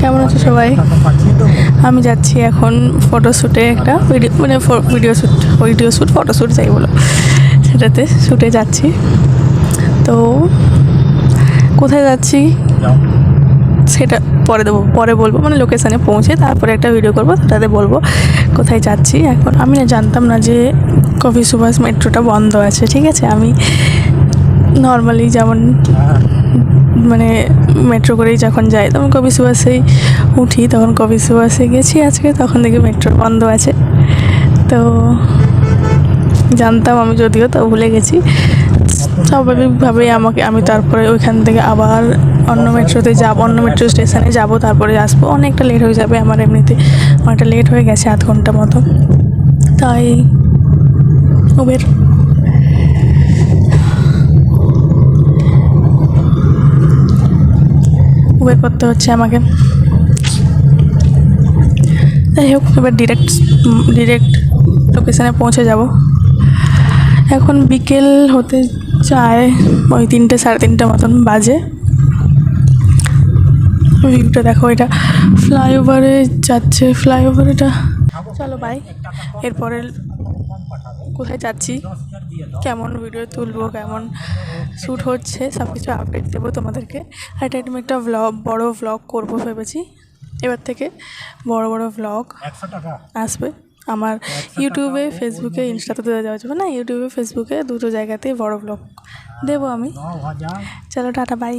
কেমন আছো সবাই? আমি যাচ্ছি এখন ফটোশ্যুটে একটা ভিডিও মানে video shoot video shoot photoshoot যাই বলো। সেটাতে শ্যুটে যাচ্ছি। তো কোথায় যাচ্ছি? সেটা পরে দেবো, পরে বলব মানে লোকেশানে পৌঁছে তারপরে একটা ভিডিও করব সেটাতে বলব কোথায় যাচ্ছি। এখন আমি না জানতাম না যে কফি সুভাষ মেট্রোটা বন্ধ আছে, ঠিক আছে? আমি নর্মালি যেমন মানে মেট্রো করেই যখন যাই, তখন কবি সুভাষেই উঠি, তখন কবি সুভাষে গেছি আজকে, তখন দেখি মেট্রো বন্ধ আছে। তো জানতাম আমি যদিও, তো ভুলে গেছি। স্বাভাবিকভাবেই আমাকে, আমি তারপরে ওইখান থেকে আবার অন্য মেট্রোতে যাব, অন্য মেট্রো স্টেশনে যাব, তারপরে আসব। অনেকটা লেট হয়ে যাবে আমার এমনিতে, অনেকটা লেট হয়ে গেছে আধ ঘণ্টা মতো। তাই উবের উবের করতে হচ্ছে আমাকে। যাই হোক, এবার ডিরেক্ট ডিরেক্ট লোকেশানে পৌঁছে যাব। এখন বিকেল হতে চায় ওই তিনটে, সাড়ে তিনটে মতন বাজে। ভিউটা দেখো, এটা ফ্লাইওভারে যাচ্ছে, ফ্লাইওভার এটা। চলো বাই এরপরে কোথায় যাচ্ছি কেমন ভিডিও তুলবো কেমন শ্যুট হচ্ছে সব কিছু আপডেট দেবো তোমাদেরকে। আর এটা আমি একটা ভ্লগ বড় ভ্লগ করব ভেবেছি। এবার থেকে বড় বড় ভ্লগ আসবে। আমার ইউটিউবে ফেসবুকে ইনস্টাতে দেওয়া যাওয়া যাবে। না ইউটিউবে ফেসবুকে দুটো জায়গাতেই বড় ব্লগ দেবো আমি। চলো টাটা বাই